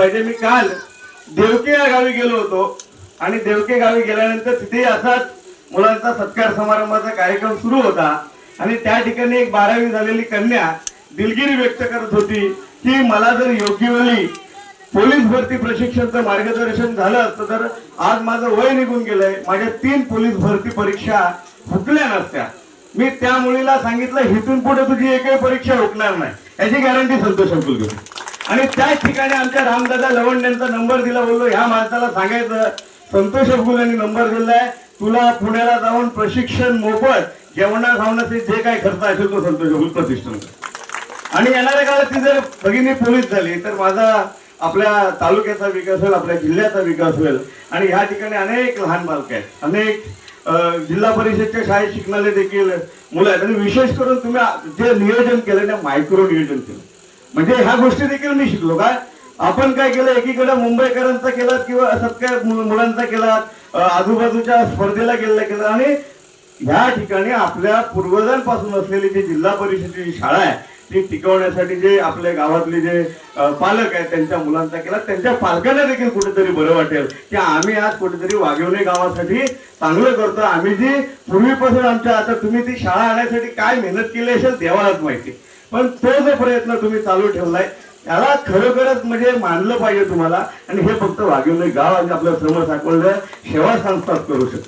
पहिले मी काल देवके या गावी गेलो होतो. आणि देवके गावी गेल्यानंतर तिथेही असाच मुलांचा सत्कार समारंभाचा कार्यक्रम सुरू होता. आणि त्या ठिकाणी एक बारावी झालेली कन्या दिलगिरी व्यक्त करत होती की मला जर योग्य वेळी पोलीस भरती प्रशिक्षणचं मार्गदर्शन झालं असतं तर आज माझं वय निघून गेलंय. माझ्या तीन पोलीस भरती परीक्षा हुकल्या नसत्या. मी त्या मुलीला सांगितलं हिथून पुढे तुझी एकही परीक्षा हुकणार नाही. याची गॅरंटी संतोष अंकुल घेऊ आणि त्याच ठिकाणी आमच्या रामदादा लवंड यांचा नंबर दिला बोललो ह्या माणसाला सांगायचं. संतोष अब्दुल यांनी नंबर दिलाय. तुला पुण्याला जाऊन प्रशिक्षण मोफत जेवणा खावण्याचे जे काय खर्च असेल तो संतोष अफगुल प्रतिष्ठान आणि येणाऱ्या काळात ती जर भगिनी पोलीस झाली तर माझा आपल्या तालुक्याचा विकास होईल आपल्या जिल्ह्याचा विकास होईल. आणि ह्या ठिकाणी अनेक लहान बालक आहेत. अनेक जिल्हा परिषदच्या शाळेत शिकणारे देखील मुलं आहेत. आणि विशेष करून तुम्ही जे नियोजन केलं ते मायक्रो नियोजन केलं. म्हणजे ह्या गोष्टी देखील मी शिकलो. काय? आपण काय केलं? एकीकडे मुंबईकरांचा केला किंवा सत्कार मुलांचा केला आजूबाजूच्या स्पर्धेला गेलेला केला आणि ह्या ठिकाणी आपल्या पूर्वजांपासून असलेली जी जिल्हा परिषदेची शाळा आहे ती टिकवण्यासाठी जे आपल्या गावातले जे पालक आहेत त्यांच्या मुलांचा केला त्यांच्या पालकांना देखील कुठेतरी बरं वाटेल की आम्ही आज कुठेतरी वाघवणे गावासाठी चांगलं करतो आम्ही जी पूर्वीपासून आमच्या आता तुम्ही ती शाळा आणण्यासाठी काय मेहनत केली असेल देवालाच माहिती. पण तो जो प्रयत्न तुम्ही चालू ठेवलाय त्याला खरोखरच म्हणजे मानलं पाहिजे तुम्हाला. आणि हे फक्त वाघवणे गाव आणि आपलं श्रम साकवलं सेवा संस्थाच करू शकतो.